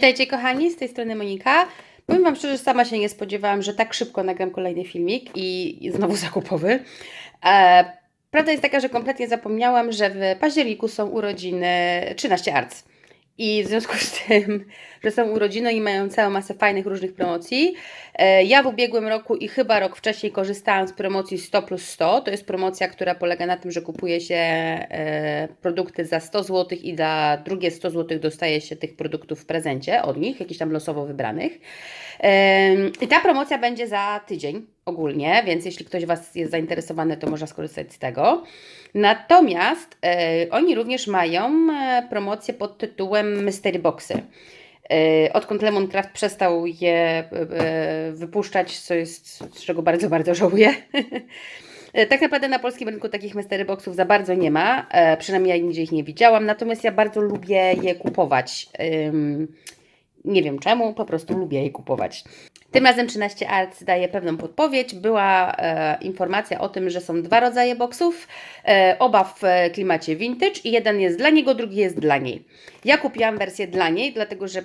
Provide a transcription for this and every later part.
Witajcie kochani, z tej strony Monika. Powiem Wam szczerze, sama się nie spodziewałam, że tak szybko nagram kolejny filmik i, i znowu zakupowy. E, prawda jest taka, że kompletnie zapomniałam, że w październiku są urodziny 13 Arts. I w związku z tym, że są urodziny i mają całą masę fajnych różnych promocji, e, ja w ubiegłym roku i chyba rok wcześniej korzystałam z promocji 100 plus 100. To jest promocja, która polega na tym, że kupuje się e, produkty za 100 zł i za drugie 100 zł dostaje się tych produktów w prezencie od nich, jakichś tam losowo wybranych. Em, I ta promocja będzie za tydzień ogólnie, więc jeśli ktoś Was jest zainteresowany, to można skorzystać z tego. Natomiast e, oni również mają e, promocję pod tytułem Mystery Boxy. E, odkąd Lemoncraft przestał je e, wypuszczać, co jest, z czego bardzo, bardzo żałuję. Tak naprawdę na polskim rynku takich mystery boxów za bardzo nie ma, przynajmniej ja nigdzie ich nie widziałam, natomiast ja bardzo lubię je kupować. Nie wiem czemu, po prostu lubię je kupować. Tym razem 13 Arts daje pewną podpowiedź. Była e, informacja o tym, że są dwa rodzaje boksów, e, oba w klimacie vintage i jeden jest dla niego, drugi jest dla niej. Ja kupiłam wersję dla niej, dlatego że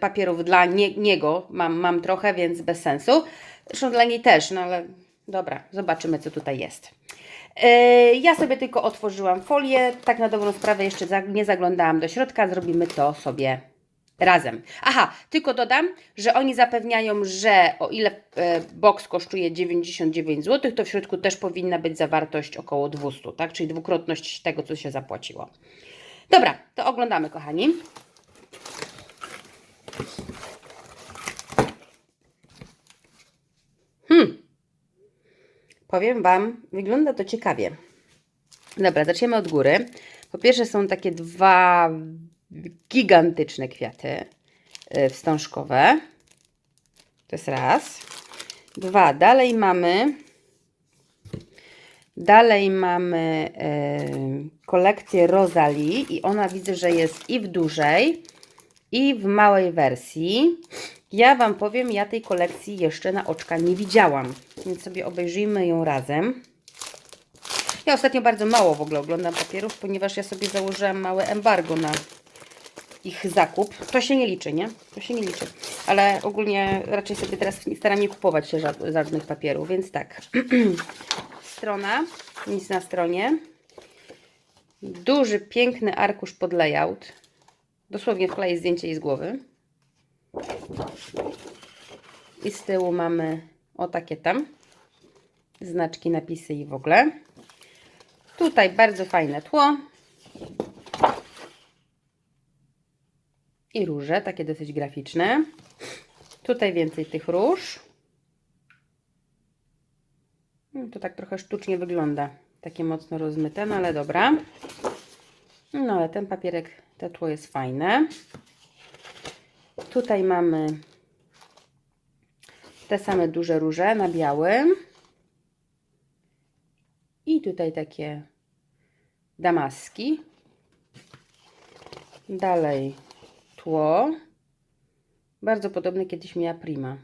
papierów dla nie, niego mam, mam trochę, więc bez sensu. Zresztą dla niej też, no ale dobra, zobaczymy co tutaj jest. E, Ja sobie tylko otworzyłam folię, tak na dobrą sprawę jeszcze nie zaglądałam do środka, zrobimy to sobie razem. Aha, tylko dodam, że oni zapewniają, że o ile e, box kosztuje 99 zł, to w środku też powinna być zawartość około 200, tak? Czyli dwukrotność tego, co się zapłaciło. Dobra, to oglądamy, kochani. Hmm. Powiem Wam, wygląda to ciekawie. Dobra, zaczniemy od góry. Po pierwsze są takie dwa gigantyczne kwiaty y, wstążkowe. To jest raz. Dwa. Dalej mamy dalej mamy y, kolekcję Rosalie i ona widzę, że jest i w dużej i w małej wersji. Ja Wam powiem, ja tej kolekcji jeszcze na oczka nie widziałam, więc sobie obejrzyjmy ją razem. Ja ostatnio bardzo mało w ogóle oglądam papierów, ponieważ ja sobie założyłam małe embargo na ich zakup. To się nie liczy, nie? To się nie liczy. Ale ogólnie raczej sobie teraz staram nie kupować się ża- żadnych papierów, więc tak. Strona, nic na stronie. Duży, piękny arkusz pod layout. Dosłownie wkleję zdjęcie jej z głowy. I z tyłu mamy o takie tam znaczki, napisy i w ogóle. Tutaj bardzo fajne tło. I róże, takie dosyć graficzne. Tutaj więcej tych róż. No, To tak trochę sztucznie wygląda. Takie mocno rozmyte, no ale dobra. No ale ten papierek, to tło jest fajne. Tutaj mamy te same duże róże na białym. I tutaj takie damaski. Dalej tło. Bardzo podobne kiedyś miała Prima.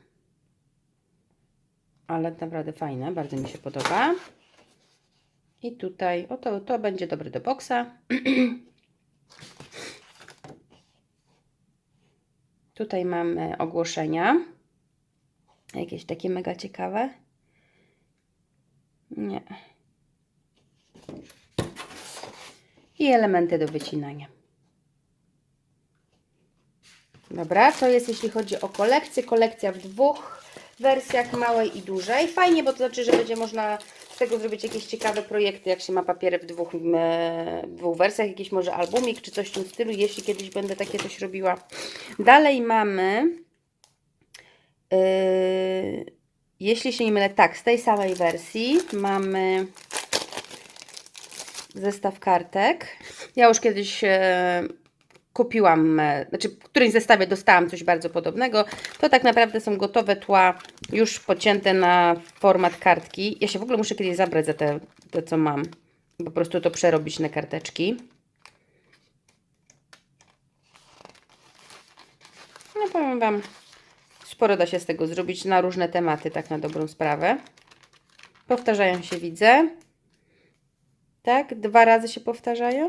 Ale naprawdę fajne, bardzo mi się podoba. I tutaj, o to, to będzie dobry do boksa. Tutaj mamy ogłoszenia. Jakieś takie mega ciekawe. Nie. I elementy do wycinania. Dobra, to jest jeśli chodzi o kolekcję. Kolekcja w dwóch wersjach, małej i dużej. Fajnie, bo to znaczy, że będzie można z tego zrobić jakieś ciekawe projekty, jak się ma papiery w dwóch, dwóch wersjach, jakiś może albumik czy coś w tym stylu, jeśli kiedyś będę takie coś robiła. Dalej mamy, yy, jeśli się nie mylę, tak, z tej samej wersji mamy zestaw kartek. Ja już kiedyś e, kupiłam, e, znaczy w którymś zestawie dostałam coś bardzo podobnego. To tak naprawdę są gotowe tła, już pocięte na format kartki. Ja się w ogóle muszę kiedyś zabrać za te, te co mam. Po prostu to przerobić na karteczki. No powiem Wam, sporo da się z tego zrobić na różne tematy, tak na dobrą sprawę. Powtarzają się, widzę. Tak, dwa razy się powtarzają.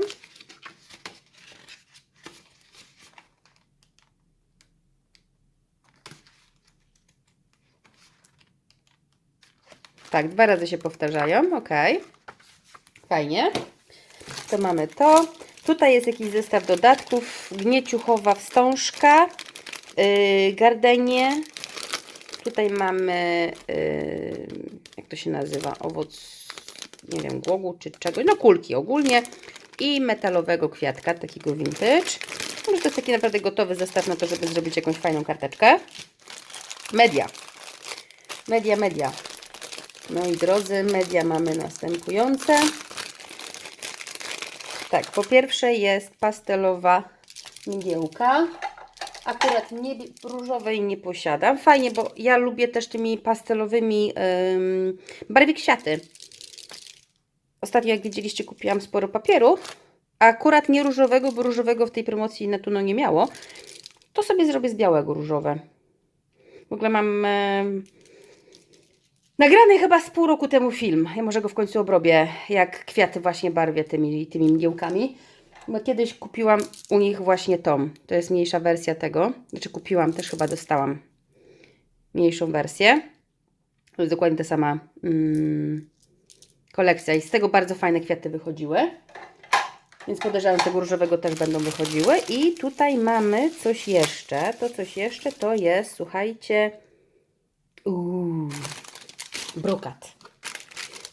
Tak, dwa razy się powtarzają, ok. Fajnie. To mamy to. Tutaj jest jakiś zestaw dodatków. Gnieciuchowa wstążka, yy, gardenie. Tutaj mamy, yy, jak to się nazywa, owoc, nie wiem, głogu czy czegoś, no kulki ogólnie. I metalowego kwiatka, takiego vintage. Może to jest taki naprawdę gotowy zestaw na to, żeby zrobić jakąś fajną karteczkę. Media. Media, media. No i drodzy, media mamy następujące. Tak, po pierwsze jest pastelowa mgiełka. Akurat nie, różowej nie posiadam. Fajnie, bo ja lubię też tymi pastelowymi ym, kwiaty. Ostatnio, jak widzieliście, kupiłam sporo papieru. Akurat nie różowego, bo różowego w tej promocji Netuno nie miało. To sobie zrobię z białego różowe. W ogóle mam nagrany chyba z pół roku temu film. Ja może go w końcu obrobię, jak kwiaty właśnie barwię tymi, tymi mgiełkami. Bo kiedyś kupiłam u nich właśnie tą. To jest mniejsza wersja tego. Znaczy kupiłam, też chyba dostałam mniejszą wersję. To jest dokładnie ta sama mm, kolekcja. I z tego bardzo fajne kwiaty wychodziły. Więc podejrzewam, tego różowego też będą wychodziły. I tutaj mamy coś jeszcze. To coś jeszcze to jest, słuchajcie, uuu, brokat.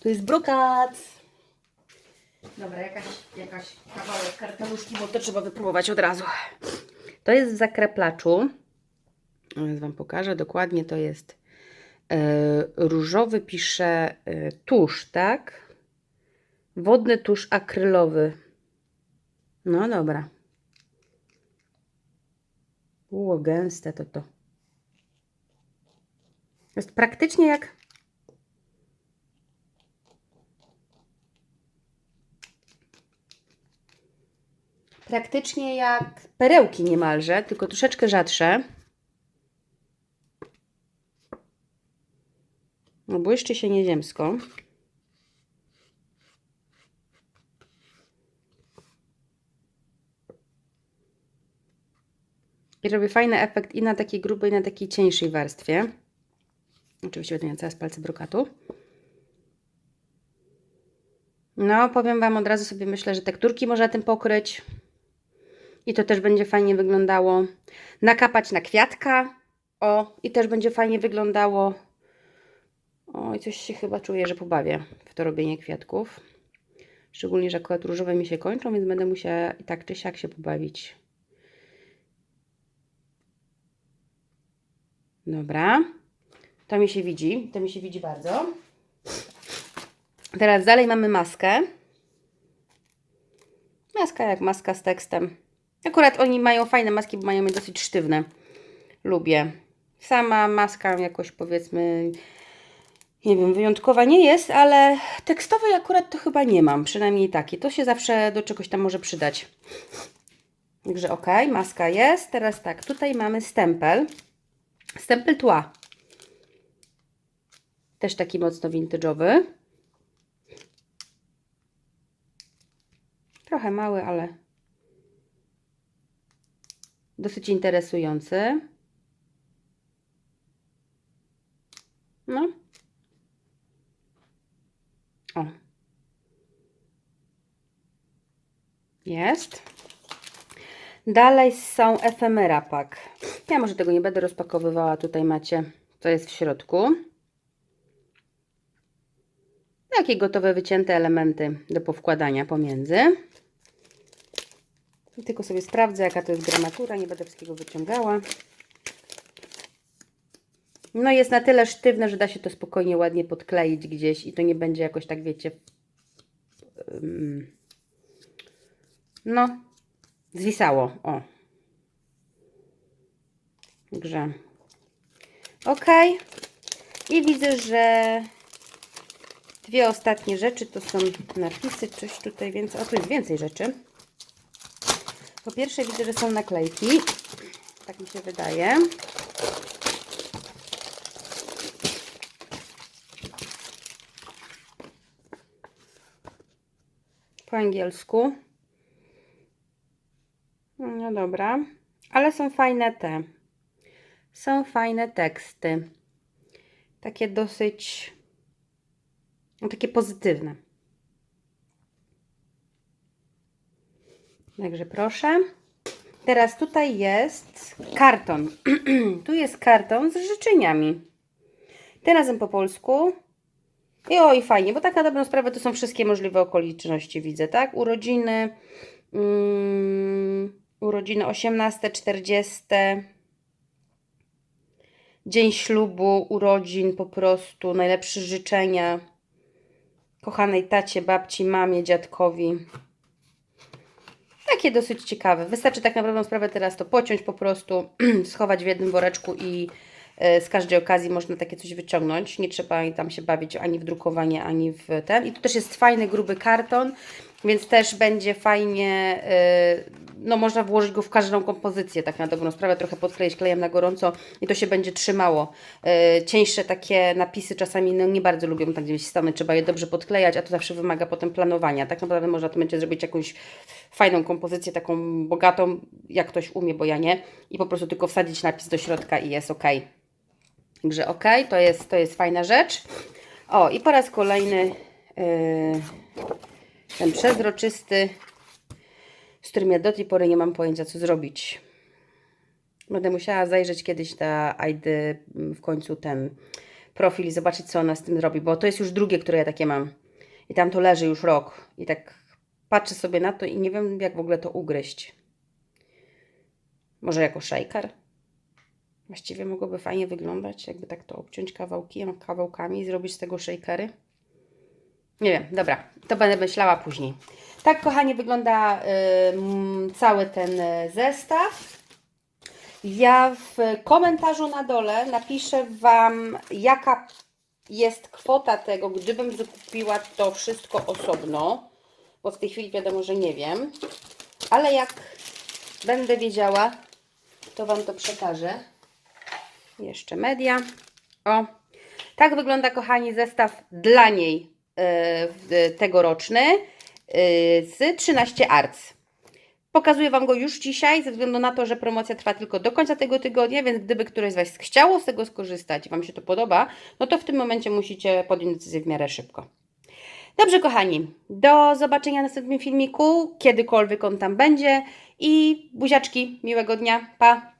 To jest brokat. Dobra, jakaś, jakaś kawałek kartaluszki, bo to trzeba wypróbować od razu. To jest w zakreplaczu. Teraz Wam pokażę. Dokładnie to jest e, różowy, pisze e, tusz, tak? Wodny tusz akrylowy. No dobra. Było gęste to to. Jest praktycznie jak praktycznie jak perełki niemalże, tylko troszeczkę rzadsze. No, błyszczy się nieziemsko. I robi fajny efekt i na takiej grubej, i na takiej cieńszej warstwie. Oczywiście będę miała teraz palce brokatu. No, powiem Wam od razu sobie myślę, że tekturki można tym pokryć. I to też będzie fajnie wyglądało. Nakapać na kwiatka. O, i też będzie fajnie wyglądało. O, i coś się chyba czuję, że pobawię w to robienie kwiatków. Szczególnie, że akurat różowe mi się kończą, więc będę musiała i tak czy siak się pobawić. Dobra. To mi się widzi. To mi się widzi bardzo. Teraz dalej mamy maskę. Maska jak maska z tekstem. Akurat oni mają fajne maski, bo mają je dosyć sztywne. Lubię. Sama maska jakoś powiedzmy, nie wiem, wyjątkowa nie jest, ale tekstowej akurat to chyba nie mam. Przynajmniej takie. To się zawsze do czegoś tam może przydać. Także ok, maska jest. Teraz tak, tutaj mamy stempel. Stempel tła. Też taki mocno vintage'owy. Trochę mały, ale dosyć interesujący. No. O. Jest. Dalej są efemera pak. Ja może tego nie będę rozpakowywała. Tutaj macie, co jest w środku. Takie gotowe, wycięte elementy do powkładania pomiędzy. Tylko sobie sprawdzę, jaka to jest gramatura. Nie będę wszystkiego wyciągała. No jest na tyle sztywne, że da się to spokojnie, ładnie podkleić gdzieś i to nie będzie jakoś tak, wiecie, no, zwisało. O. Także ok. I widzę, że dwie ostatnie rzeczy to są napisy, coś tutaj więcej. O, tu jest więcej rzeczy. Po pierwsze widzę, że są naklejki. Tak mi się wydaje. Po angielsku. No dobra. Ale są fajne te. Są fajne teksty. Takie dosyć No, takie pozytywne. Także proszę. Teraz tutaj jest karton. tu jest karton z życzeniami. Tym razem po polsku. I oj, fajnie, bo tak na dobrą sprawę to są wszystkie możliwe okoliczności, widzę, tak? Urodziny, mm, urodziny 18, 40, dzień ślubu, urodzin po prostu, najlepsze życzenia kochanej tacie, babci, mamie, dziadkowi. Takie dosyć ciekawe. Wystarczy tak naprawdę sprawę teraz to pociąć po prostu, schować w jednym woreczku i e, z każdej okazji można takie coś wyciągnąć. Nie trzeba tam się bawić ani w drukowanie, ani w ten. I tu też jest fajny, gruby karton, więc też będzie fajnie, e, no można włożyć go w każdą kompozycję, tak na dobrą sprawę, trochę podkleić klejem na gorąco i to się będzie trzymało. E, Cieńsze takie napisy czasami no, nie bardzo lubią tak gdzieś stanąć, trzeba je dobrze podklejać, a to zawsze wymaga potem planowania. Tak naprawdę można to będzie zrobić jakąś fajną kompozycję, taką bogatą, jak ktoś umie, bo ja nie, i po prostu tylko wsadzić napis do środka i jest ok. Także ok, to jest, to jest fajna rzecz. O, i po raz kolejny yy, ten przezroczysty, z którym ja do tej pory nie mam pojęcia, co zrobić. Będę musiała zajrzeć kiedyś na ID w końcu ten profil i zobaczyć, co ona z tym robi, bo to jest już drugie, które ja takie mam. I tam to leży już rok. I tak patrzę sobie na to i nie wiem, jak w ogóle to ugryźć. Może jako shaker? Właściwie mogłoby fajnie wyglądać, jakby tak to obciąć kawałki, kawałkami i zrobić z tego shakery. Nie wiem, dobra, to będę myślała później. Tak, kochani, wygląda y, cały ten y, zestaw. Ja w komentarzu na dole napiszę Wam, jaka jest kwota tego, gdybym zakupiła to wszystko osobno, bo w tej chwili wiadomo, że nie wiem, ale jak będę wiedziała, to Wam to przekażę. Jeszcze media. O, tak wygląda, kochani, zestaw dla niej tegoroczny yy, z 13 arts. Pokazuję Wam go już dzisiaj, ze względu na to, że promocja trwa tylko do końca tego tygodnia, więc gdyby któreś z Was chciało z tego skorzystać i Wam się to podoba, no to w tym momencie musicie podjąć decyzję w miarę szybko. Dobrze, kochani, do zobaczenia w następnym filmiku, kiedykolwiek on tam będzie i buziaczki, miłego dnia, pa!